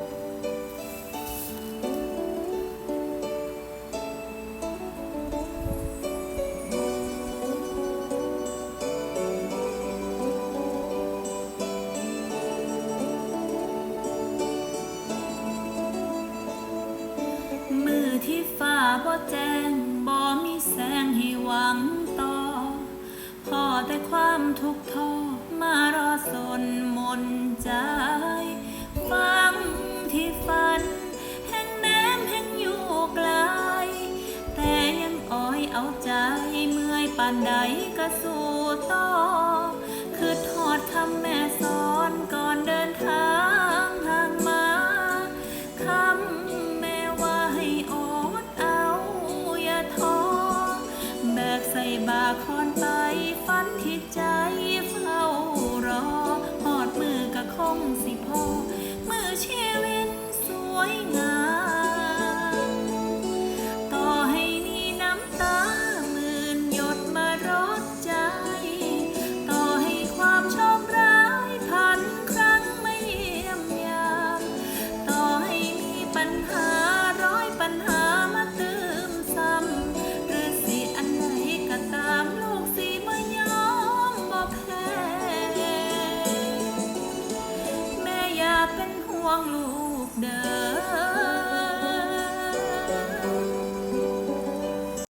มือที่ฟ้าบ่แจ้งบ่มีแสงให้หวังต่อ พอแต่ความทุกข์ทรมารอสน ใจเมื่อยปานใดก็สู้ต่อ คือทอดคำแม่สอนก่อนเดินทางห่างมาคำแม่ว่าให้อดเอาอย่าท้อแบกใส่บาคอนไปฝันที่ใจเฝ้ารอหอดมือก็คงสิพอมือชีวิตสวยงาม วงลูกเดิน